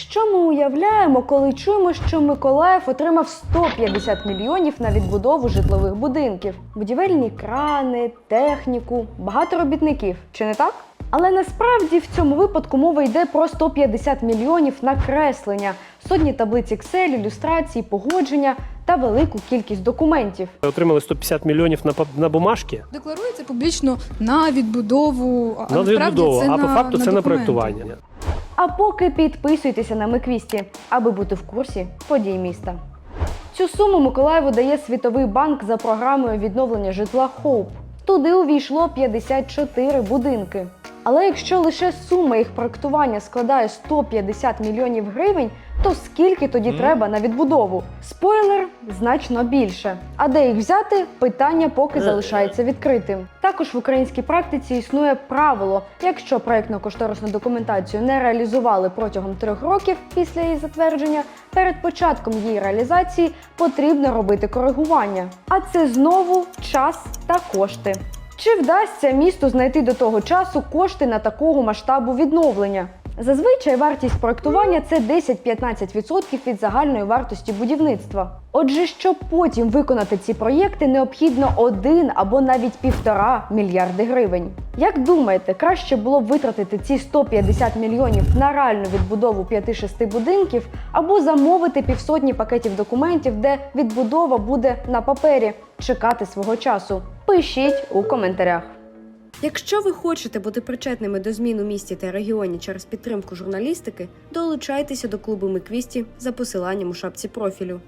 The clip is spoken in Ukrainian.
Що ми уявляємо, коли чуємо, що Миколаїв отримав 150 мільйонів на відбудову житлових будинків, будівельні крани, техніку, багато робітників, чи не так? Але насправді в цьому випадку мова йде про 150 мільйонів на креслення, сотні таблиць Excel, ілюстрацій, погодження та велику кількість документів. Отримали 150 мільйонів на, на бумажки, Декларується публічно на відбудову, а на відбудову, це а по факту на це на документи. проєктування. А поки підписуйтеся на Миквісті, аби бути в курсі подій міста. Цю суму Миколаєву дає Світовий банк за програмою відновлення житла Хоуп. Туди увійшло 54 будинки. Але якщо лише сума їх проектування складає 150 мільйонів гривень, то скільки тоді треба на відбудову? Спойлер значно більше. А де їх взяти? Питання поки залишається відкритим. Також в українській практиці існує правило: якщо проєктно-кошторисну документацію не реалізували протягом трьох років після її затвердження, перед початком її реалізації потрібно робити коригування. А це знову час та кошти. Чи вдасться місту знайти до того часу кошти на такого масштабу відновлення? Зазвичай вартість проектування це 10-15% від загальної вартості будівництва. Отже, щоб потім виконати ці проєкти, необхідно 1 або навіть півтора мільярди гривень. Як думаєте, краще було б витратити ці 150 мільйонів на реальну відбудову 5-6 будинків, або замовити півсотні пакетів документів, де відбудова буде на папері чекати свого часу? Пишіть у коментарях. Якщо ви хочете бути причетними до змін у місті та регіоні через підтримку журналістики, долучайтеся до клубу Миквісті за посиланням у шапці профілю.